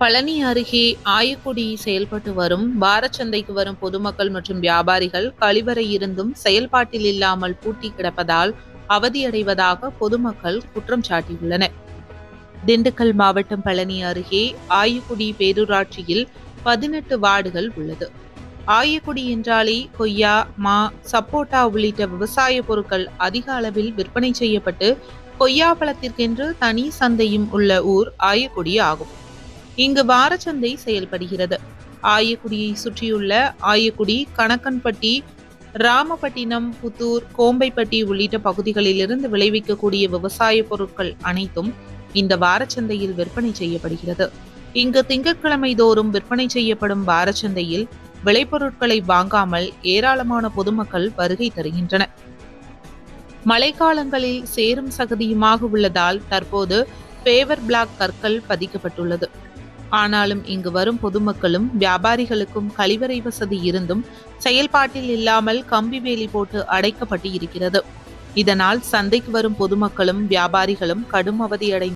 பழனி அருகே ஆயக்குடி செயல்பட்டு வரும் வாரச்சந்தைக்கு வரும் பொதுமக்கள் மற்றும் வியாபாரிகள் கழிவறை இருந்தும் செயல்பாட்டில் இல்லாமல் பூட்டி கிடப்பதால் அவதியடைவதாக பொதுமக்கள் குற்றம் சாட்டியுள்ளனர். திண்டுக்கல் மாவட்டம் பழனி அருகே ஆயக்குடி பேரூராட்சியில் பதினெட்டு வார்டுகள் உள்ளது. ஆயக்குடி என்றாலே கொய்யா மா சப்போட்டா உள்ளிட்ட விவசாய பொருட்கள் அதிக அளவில் விற்பனை செய்யப்பட்டு கொய்யா பழத்திற்கென்று தனி சந்தையும் உள்ள ஊர் ஆயக்குடி ஆகும். இங்கு வாரச்சந்தை செயல்படுகிறது. ஆயக்குடியை சுற்றியுள்ள ஆயக்குடி கணக்கன்பட்டி ராமபட்டினம் புத்தூர் கோம்பைப்பட்டி உள்ளிட்ட பகுதிகளிலிருந்து விளைவிக்கக்கூடிய விவசாய பொருட்கள் அனைத்தும் இந்த வாரச்சந்தையில் விற்பனை செய்யப்படுகிறது. இங்கு திங்கட்கிழமை தோறும் விற்பனை செய்யப்படும் வாரச்சந்தையில் விளைபொருட்களை வாங்காமல் ஏராளமான பொதுமக்கள் வருகை தருகின்றனர். மழைக்காலங்களில் சேரும் சகதியுமாக உள்ளதால் தற்போது பேவர் பிளாக் கற்கள் பதிக்கப்பட்டுள்ளது. ஆனாலும் இங்கு வரும் பொதுமக்களும் வியாபாரிகளுக்கும் கழிவறை வசதி இருந்தும் செயல்பாட்டில் இல்லாமல் கம்பி வேலி போட்டு அடைக்கப்பட்டு இருக்கிறது. இதனால் சந்தைக்கு வரும் பொதுமக்களும் வியாபாரிகளும் கடும் அவதியடை